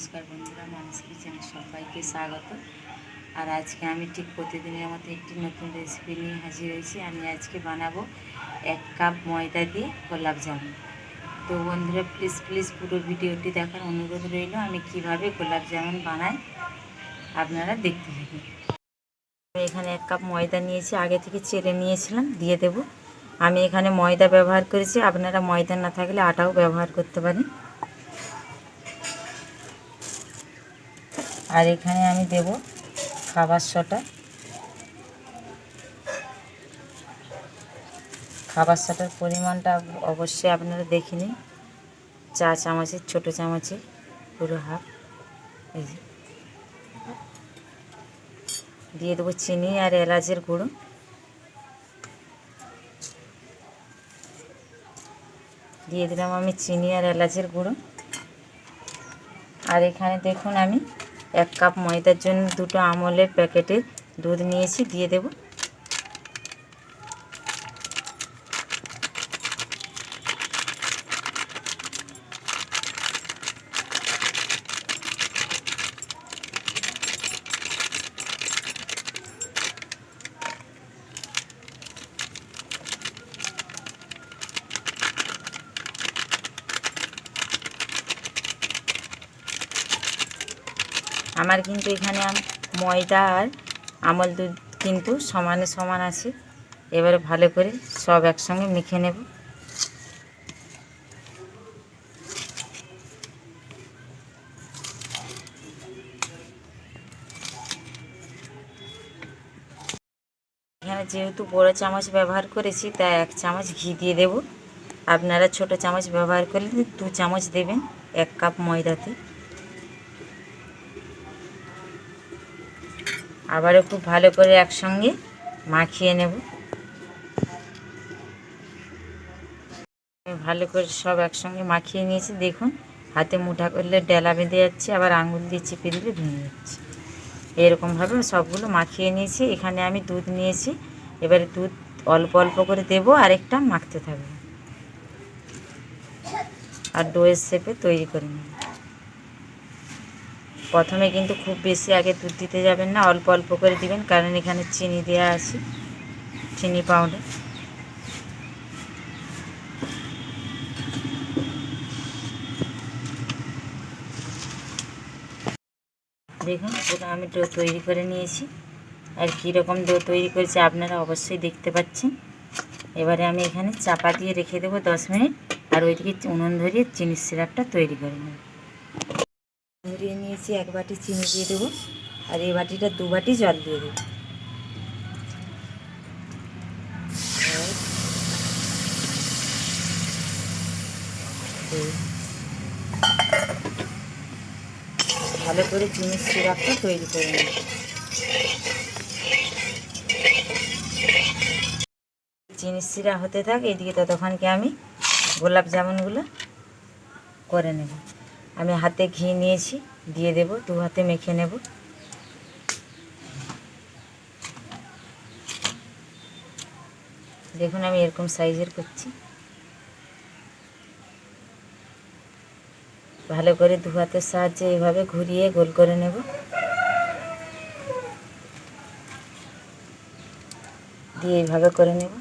নমস্কার বন্ধুরা মানুষ কিচেনে সবাইকে স্বাগত। আর আজকে আমি ঠিক প্রতিদিনের মতো একটি নতুন রেসিপি নিয়ে হাজির হয়েছি। আমি আজকে বানাবো এক কাপ ময়দা দিয়ে গোলাপ জামুন। তো বন্ধুরা প্লিজ প্লিজ পুরো ভিডিওটি দেখার অনুরোধ রইল, আমি কীভাবে গোলাপ জামুন বানাই আপনারা দেখতে থাকুন। এখানে এক কাপ ময়দা নিয়েছি, আগে থেকে চেড়ে নিয়েছিলাম, দিয়ে দেব। আমি এখানে ময়দা ব্যবহার করেছি, আপনারা ময়দা না থাকলে আটাও ব্যবহার করতে পারেন। আর এখানে আমি দেব খাবার সোটা। খাবার সোটার পরিমাণটা অবশ্যই আপনারা দেখে নিন। চা চামচের ছোটো চামচে, পুরো হাফ। এই দিয়ে দেবো চিনি আর এলাচের গুঁড়ো। দিয়ে দিলাম আমি চিনি আর এলাচের গুঁড়ো। আর এখানে দেখুন আমি এক কাপ ময়দার জন্য দুটো আমলের প্যাকেটে দুধ নিয়েছি দিয়ে দেব। আমার কিন্তু এখানে ময়দা আর আমল দুধ কিন্তু সমানে সমান আছে। এবারে ভালো করে সব একসঙ্গে মেখে নেব। এখানে যেহেতু বড় চামচ ব্যবহার করেছি, তাই এক চামচ ঘি দিয়ে দেব। আপনারা ছোট চামচ ব্যবহার করলে দু চামচ দেবেন এক কাপ ময়দাতে। আবারও খুব ভালো করে একসঙ্গে মাখিয়ে নেব। ভালো করে সব একসঙ্গে মাখিয়ে নিয়েছি, দেখুন, হাতে মুঠা করলে ডেলা বেঁধে যাচ্ছে, আবার আঙুল দিয়ে চেপে দিলে ভেঙে যাচ্ছে। এরকমভাবে সবগুলো মাখিয়ে নিয়েছি, এখানে আমি দুধ নিয়েছি, এবারে দুধ অল্প অল্প করে দেব আর একটা মাখতে থাকব। আর ডোয়ের শেপে তৈরি করে নেব। প্রথমে কিন্তু খুব বেশি আগে দুধ দিতে যাবেন না, অল্প অল্প করে দিবেন, কারণ এখানে চিনি দেওয়া আছে, চিনি পাউডার দেখুন, পুরো আমি ডো তৈরি করে নিয়েছি। আর কীরকম ডো তৈরি করেছি আপনারা অবশ্যই দেখতে পাচ্ছেন। এবারে আমি এখানে চাপা দিয়ে রেখে দেবো দশ মিনিট, আর ওইদিকে উনুন ধরিয়ে চিনির সিরাপটা তৈরি করে নেব। ধরিয়ে নিয়েছি, এক বাটি চিনি দিয়ে দেবো। আর এই বাটিটা দু বাটি জল দিয়ে দেবো। ভালো করে চিনির সিরাপটা তৈরি করে নেব চিনির সিরা হতে থাক, এদিকে ততক্ষণকে আমি গোলাপ জামুনগুলো করে নেব। আমি হাতে ঘি নিয়েছি, দিয়ে দেব, দু হাতে মেখে নেব। দেখুন আমি এরকম সাইজের করছি। ভালো করে দু হাতের সাহায্যে এইভাবে ঘুরিয়ে গোল করে নেব। দিয়ে এইভাবে করে নেব।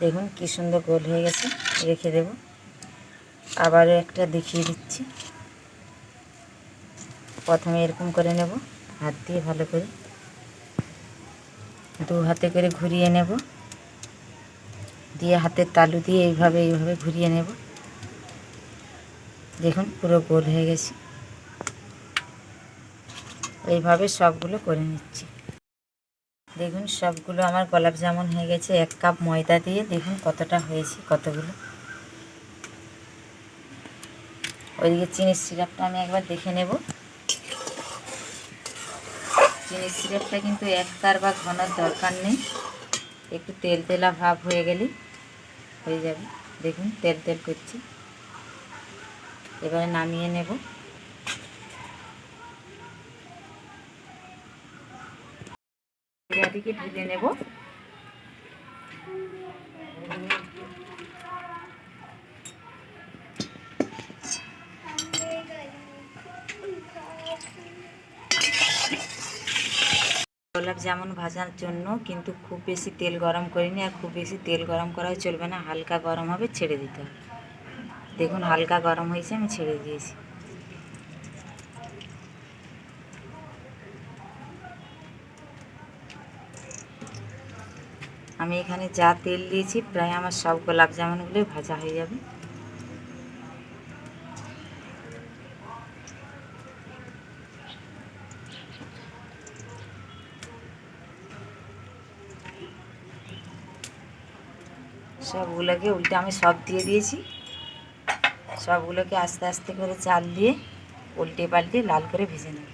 দেখুন কি সুন্দর গোল হয়ে গেছে, রেখে দেব। আবারও একটা দেখিয়ে দিচ্ছি। প্রথমে এরকম করে নেব, হাত দিয়ে ভালো করে। দু হাতে করে ঘুরিয়ে নেব। দিয়ে হাতের তালু দিয়ে এইভাবে এইভাবে ঘুরিয়ে নেব। দেখুন পুরো গোল হয়ে গেছে। এইভাবে সবগুলো করে নিচ্ছি। দেখুন, সবগুলো আমার গোলাপ জামুন হয়ে গেছে। এক কাপ ময়দা দিয়ে দেখুন কতটা হয়েছে, কতগুলো। ওইদিকে চিনির সিরাপটা আমি একবার দেখে নেব। চিনির সিরাপটা কিন্তু একবার বা ঘনার দরকার নেই। একটু তেল তেলা ভাব হয়ে গেলে হয়ে যাবে। দেখুন, তেল তেল করছি। এবারে নামিয়ে নেব। মশলাটিকে ভেজে নেব। গোলাপ জামুন ভাজার জন্য কিন্তু খুব বেশি তেল গরম করিনি আর খুব বেশি তেল গরম করাও চলবে না, হালকা গরম হবে, ছেড়ে দিতে হবে। দেখুন হালকা গরম হয়েছে, আমি ছেড়ে দিয়েছি। আমি এখানে যা তেল দিয়েছি, প্রায় আমার সব গোলাপ জামুনগুলো ভাজা হয়ে যাবে। সবগুলোকে উল্টে আমি সব দিয়ে দিয়েছি। সবগুলোকে আস্তে আস্তে করে চাল দিয়ে উল্টে পাল্টে লাল করে ভেজে নেব।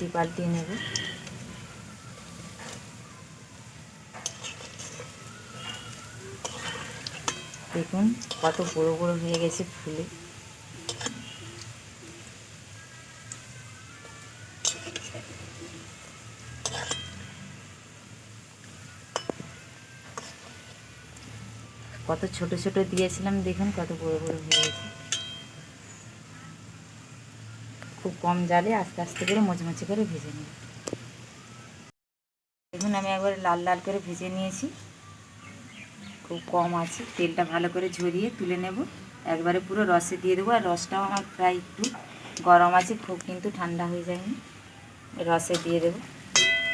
উল্টি পাল্টিয়ে নেব। দেখুন কত বড়ো বড়ো হয়ে গেছে ফুলে। কত ছোট ছোট দিয়েছিলাম, দেখুন কত বড় বড় হয়ে গেছে। খুব কম জালে আস্তে আস্তে করে মোচমোচে করে ভেজে নিই। দেখুন, আমি একবারে লাল লাল করে ভেজে নিয়েছি। খুব কম আছে। তেলটা ভালো করে ঝরিয়ে তুলে নেব। একবারে পুরো রসে দিয়ে দেবো। আর রসটাও আমার প্রায় একটু গরম আছে, খুব কিন্তু ঠান্ডা হয়ে যায়নি। রসে দিয়ে দেবো।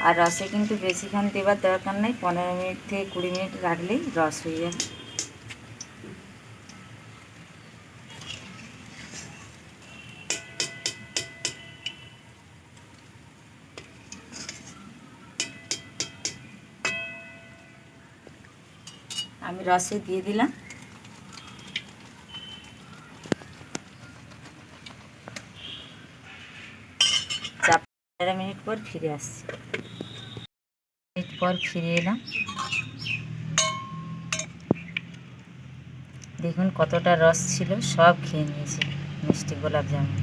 আর রসে কিন্তু বেশিক্ষণ দেওয়ার দরকার নেই। পনেরো মিনিট থেকে কুড়ি মিনিট রাখলেই রস হয়ে যাবে। আমি রসে দিয়ে দিলাম। পনেরো মিনিট পর ফিরে আসছি। মিনিট পর ফিরে এলাম। দেখুন কতটা রস ছিল, সব খেয়ে নিয়েছি, মিষ্টি গোলাপ জামুন।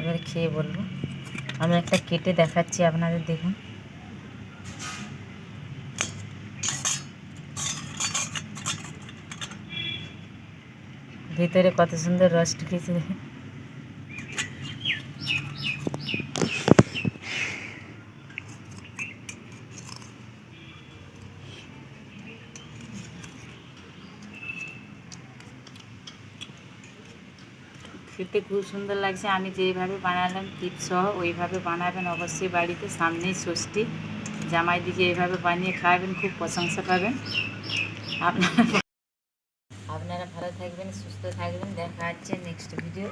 এবার খেয়ে বলব। আমি একটা কেটে দেখাচ্ছি আপনাদের, দেখুন। ভিতরে কত সুন্দর রস ঢুকেছে খেতে খুব সুন্দর লাগছে। আমি যেইভাবে বানালাম টিপ সহ ওইভাবে বানাবেন অবশ্যই বাড়িতে। সামনেই ষষ্ঠী। জামাই দিকে এইভাবে বানিয়ে খাওয়াবেন, খুব প্রশংসা পাবেন। আপনারা থাকবেন সুস্থ থাকবেন দেখা হচ্ছে নেক্সট ভিডিও